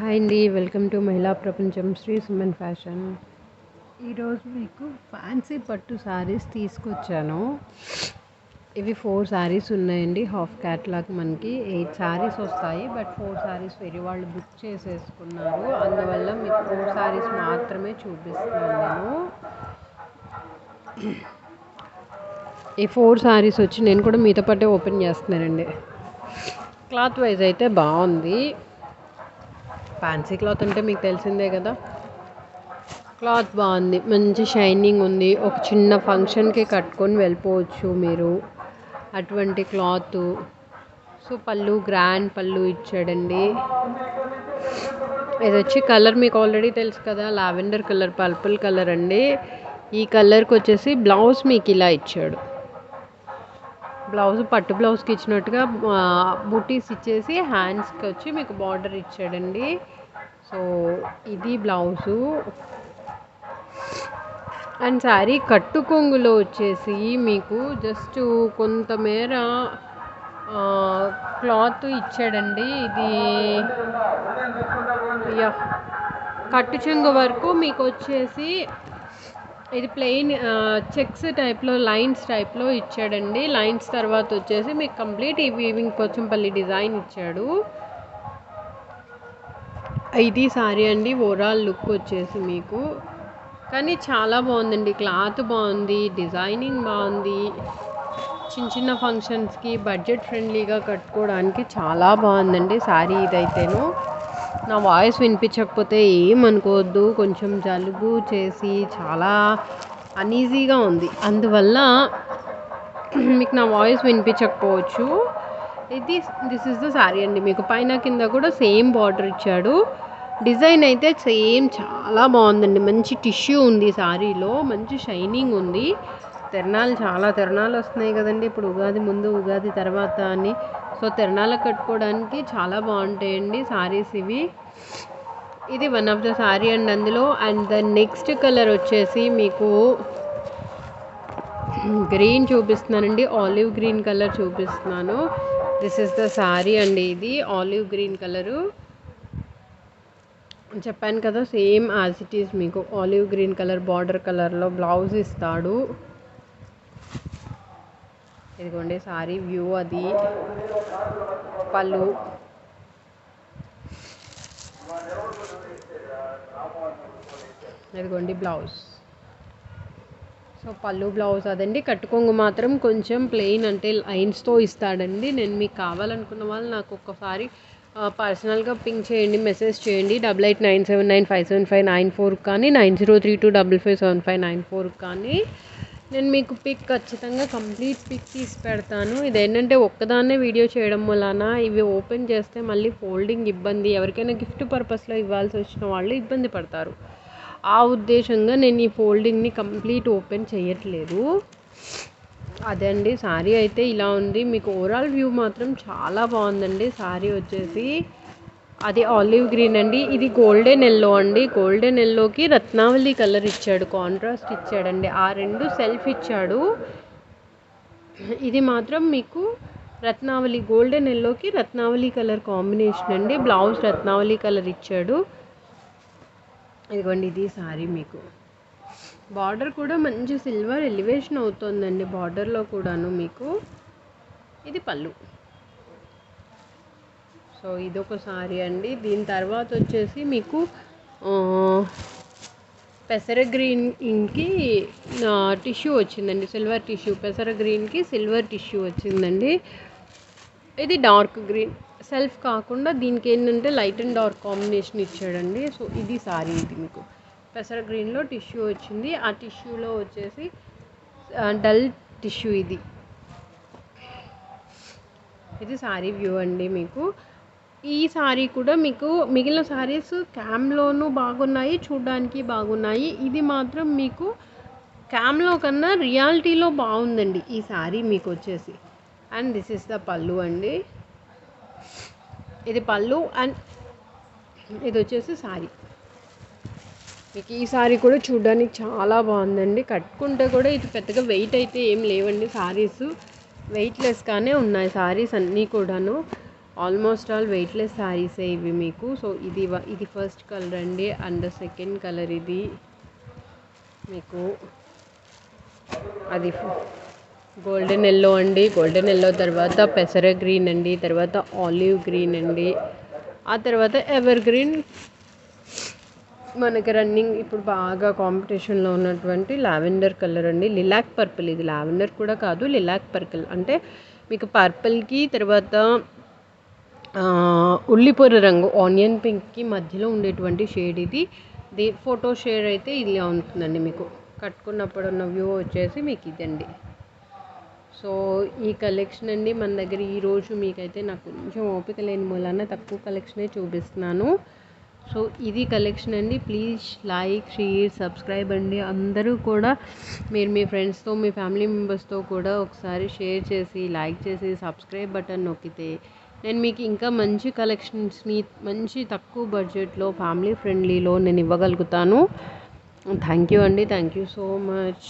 Hi అండి welcome to మహిళా ప్రపంచం శ్రీ సుమన్ ఫ్యాషన్. ఈరోజు మీకు ఫ్యాన్సీ పట్టు శారీస్ తీసుకొచ్చాను. ఇవి ఫోర్ శారీస్ ఉన్నాయండి హాఫ్ క్యాట్లాగ్ మనకి. ఎయిట్ శారీస్ వస్తాయి బట్ ఫోర్ శారీస్ వేరే వాళ్ళు బుక్ చేసేసుకున్నారు. అందువల్ల మీకు ఫోర్ శారీస్ మాత్రమే చూపిస్తున్నాను నేను. ఈ ఫోర్ శారీస్ వచ్చి నేను కూడా మీతో పాటే ఓపెన్ చేస్తున్నానండి. క్లాత్ వైజ్ అయితే బాగుంది. ఫ్యాన్సీ క్లాత్ అంటే మీకు తెలిసిందే కదా? క్లాత్ బాగుంది. మంచి షైనింగ్ ఉంది. ఒక చిన్న ఫంక్షన్కి కట్టుకొని వెళ్ళిపోవచ్చు మీరు. అటువంటి క్లాత్ సో పళ్ళు గ్రాండ్ పళ్ళు ఇచ్చాడండి. ఇది వచ్చి కలర్ మీకు ఆల్రెడీ తెలుసు కదా? లావెండర్ కలర్ పర్పుల్ కలర్ అండి. ఈ కలర్కి వచ్చేసి బ్లౌజ్ మీకు ఇలా ఇచ్చాడు. బ్లౌజ్ పట్టు బ్లౌజ్కి ఇచ్చినట్టుగా బుటీస్ ఇచ్చేసి హ్యాండ్స్కి వచ్చి మీకు బార్డర్ ఇచ్చాడండి. సో ఇది బ్లౌజు. అండ్ శారీ కట్టు కొంగులో వచ్చేసి మీకు జస్ట్ కొంతమేర క్లాత్ ఇచ్చాడండి. ఇది యా కట్టు చెంగు వరకు మీకు వచ్చేసి ఇది ప్లెయిన్ చెక్స్ టైప్లో లైన్స్ టైప్లో ఇచ్చాడండి. లైన్స్ తర్వాత వచ్చేసి మీకు కంప్లీట్ ఈ వీవింగ్ పోచంపల్లి డిజైన్ ఇచ్చాడు. ఇది సారీ అండి. ఓవరాల్ లుక్ వచ్చేసి మీకు. కానీ చాలా బాగుందండి. క్లాత్ బాగుంది డిజైనింగ్ బాగుంది. చిన్న చిన్న ఫంక్షన్స్కి బడ్జెట్ ఫ్రెండ్లీగా కట్టుకోవడానికి చాలా బాగుందండి శారీ ఇదైతేను. నా వాయిస్ వినిపించకపోతే ఏమనుకోవద్దు. కొంచెం జలుబు చేసి చాలా అనీజీగా ఉంది. అందువల్ల మీకు నా వాయిస్ వినిపించకపోవచ్చు. ఇది దిస్ ఇస్ ద శారీ అండి. మీకు పైన కింద కూడా సేమ్ బార్డర్ ఇచ్చాడు. డిజైన్ అయితే సేమ్ చాలా బాగుందండి. మంచి టిష్యూ ఉంది శారీలో మంచి షైనింగ్ ఉంది. తిరణాలు చాలా తిరణాలు వస్తున్నాయి కదండి. ఇప్పుడు ఉగాది ముందు ఉగాది తర్వాత అని సో తిరణాలకు కట్టుకోవడానికి చాలా బాగుంటాయండి శారీస్ ఇవి. ఇది one of the sari and అందులో అండ్ ద నెక్స్ట్ కలర్ వచ్చేసి మీకు గ్రీన్ చూపిస్తున్నానండి. ఆలివ్ గ్రీన్ కలర్ చూపిస్తున్నాను. దిస్ ఇస్ ద శారీ అండి ఇది. ఆలివ్ గ్రీన్ కలరు చెప్పాను కదా సేమ్ యాజ్ ఇట్ ఈస్ మీకు. ఆలివ్ గ్రీన్ కలర్ బార్డర్ కలర్లో బ్లౌజ్ ఇస్తాడు. ఇదిగోండి సారీ వ్యూ అది. పళ్ళు. ఇదిగోండి బ్లౌజ్. సో పళ్ళు బ్లౌజ్ అదండి. కట్టుకొంగు మాత్రం కొంచెం ప్లెయిన్ అంటే లైన్స్తో ఇస్తాడండి. నేను మీకు కావాలనుకున్న వాళ్ళు నాకు ఒక్కసారి పర్సనల్గా పింక్ చేయండి మెసేజ్ చేయండి. Double eight nine seven nine five seven five nine four కానీ nine zero three two double five seven five nine four కానీ నేను మీకు పిక్ ఖచ్చితంగా కంప్లీట్ పిక్ తీసి పెడతాను. ఇదేంటంటే ఒక్కదాన్నే వీడియో చేయడం వలన ఇవి ఓపెన్ చేస్తే మళ్ళీ ఫోల్డింగ్ ఇబ్బంది ఎవరికైనా గిఫ్ట్ పర్పస్లో ఇవ్వాల్సి వచ్చిన వాళ్ళు ఇబ్బంది పడతారు. ఆ ఉద్దేశంగా నేను ఈ ఫోల్డింగ్ని కంప్లీట్ ఓపెన్ చేయట్లేదు. అదే అండి శారీ అయితే ఇలా ఉంది. మీకు ఓవరాల్ వ్యూ మాత్రం చాలా బాగుందండి శారీ వచ్చేసి. అది ఆలివ్ గ్రీన్ అండి. ఇది గోల్డెన్ ఎల్లో అండి. గోల్డెన్ ఎల్లోకి రత్నావళి కలర్ ఇచ్చాడు. కాంట్రాస్ట్ ఇచ్చాడండి. ఆ రెండు సెల్ఫ్ ఇచ్చాడు. ఇది మాత్రం మీకు రత్నావళి గోల్డెన్ ఎల్లోకి రత్నావళి కలర్ కాంబినేషన్ అండి. బ్లౌజ్ రత్నావళి కలర్ ఇచ్చాడు. ఇదిగోండి ఇది సారీ మీకు. బార్డర్ కూడా మంచి సిల్వర్ ఎలివేషన్ అవుతుందండి. బార్డర్లో కూడాను మీకు. ఇది పళ్ళు. సో ఇదొక సారీ అండి. దీని తర్వాత వచ్చేసి మీకు పెసర గ్రీన్కి టిష్యూ వచ్చిందండి. సిల్వర్ టిష్యూ పెసర గ్రీన్కి సిల్వర్ టిష్యూ వచ్చిందండి. ఇది డార్క్ గ్రీన్. సెల్ఫ్ కాకుండా దీనికి ఏంటంటే లైట్ అండ్ డార్క్ కాంబినేషన్ ఇచ్చాడండి. సో ఇది సారీ ఇది మీకు. పెసర గ్రీన్లో టిష్యూ వచ్చింది. ఆ టిష్యూలో వచ్చేసి డల్ టిష్యూ ఇది. ఇది సారీ వ్యూ అండి మీకు. ఈ సారీ కూడా మీకు మిగిలిన సారీస్ క్యామ్లోనూ బాగున్నాయి చూడడానికి బాగున్నాయి. ఇది మాత్రం మీకు క్యామ్లో కన్నా రియాలిటీలో బాగుందండి ఈ సారీ మీకు వచ్చేసి. అండ్ దిస్ ఇస్ ద పళ్ళు అండి. ఇది పళ్ళు అండ్ ఇది వచ్చేసి సారీ. మీకు ఈ సారీ కూడా చూడడానికి చాలా బాగుందండి. కట్టుకుంటే కూడా ఇది పెద్దగా వెయిట్ అయితే ఏం లేవండి సారీస్. వెయిట్లెస్గానే ఉన్నాయి సారీస్ అన్నీ కూడాను. ఆల్మోస్ట్ ఆల్ వెయిట్లెస్ శారీసే ఇవి మీకు. సో ఇది వ- ఇది ఫస్ట్ కలర్ అండి. అండ్ సెకండ్ కలర్ ఇది మీకు. అది గోల్డెన్ ఎల్లో అండి. గోల్డెన్ ఎల్లో తర్వాత పెసర గ్రీన్ అండి. తర్వాత ఆలివ్ గ్రీన్ అండి. ఆ తర్వాత ఎవర్ గ్రీన్ మనకి రన్నింగ్ ఇప్పుడు బాగా కాంపిటీషన్లో ఉన్నటువంటి లావెండర్ కలర్ అండి. లిలాక్ పర్పుల్ ఇది. లావెండర్ కూడా కాదు లిలాక్ పర్పుల్. అంటే మీకు పర్పుల్కి తర్వాత ఉల్లిపొర రంగు ఆనియన్ పింక్కి మధ్యలో ఉండేటువంటి షేడ్ ఇది. ది ఫోటో షేడ్ అయితే ఇలా ఉంటుందండి మీకు. కట్టుకున్నప్పుడు ఉన్న వ్యూ వచ్చేసి మీకు ఇదండి. సో ఈ కలెక్షన్ అండి మన దగ్గర ఈరోజు మీకైతే నాకు కొంచెం ఓపిక లేని మూలాన తక్కువ కలెక్షనే చూపిస్తున్నాను. సో ఇది కలెక్షన్ అండి. ప్లీజ్ లైక్ షేర్ సబ్స్క్రైబ్ అండి. అందరూ కూడా మీరు మీ ఫ్రెండ్స్తో మీ ఫ్యామిలీ మెంబర్స్తో కూడా ఒకసారి షేర్ చేసి లైక్ చేసి సబ్స్క్రైబ్ బటన్ నొక్కితే నేను మీకు ఇంకా మంచి కలెక్షన్స్ని మంచి తక్కువ బడ్జెట్లో ఫ్యామిలీ ఫ్రెండ్లీలో నేను ఇవ్వగలుగుతాను. థ్యాంక్ యూ అండి. Thank you so much.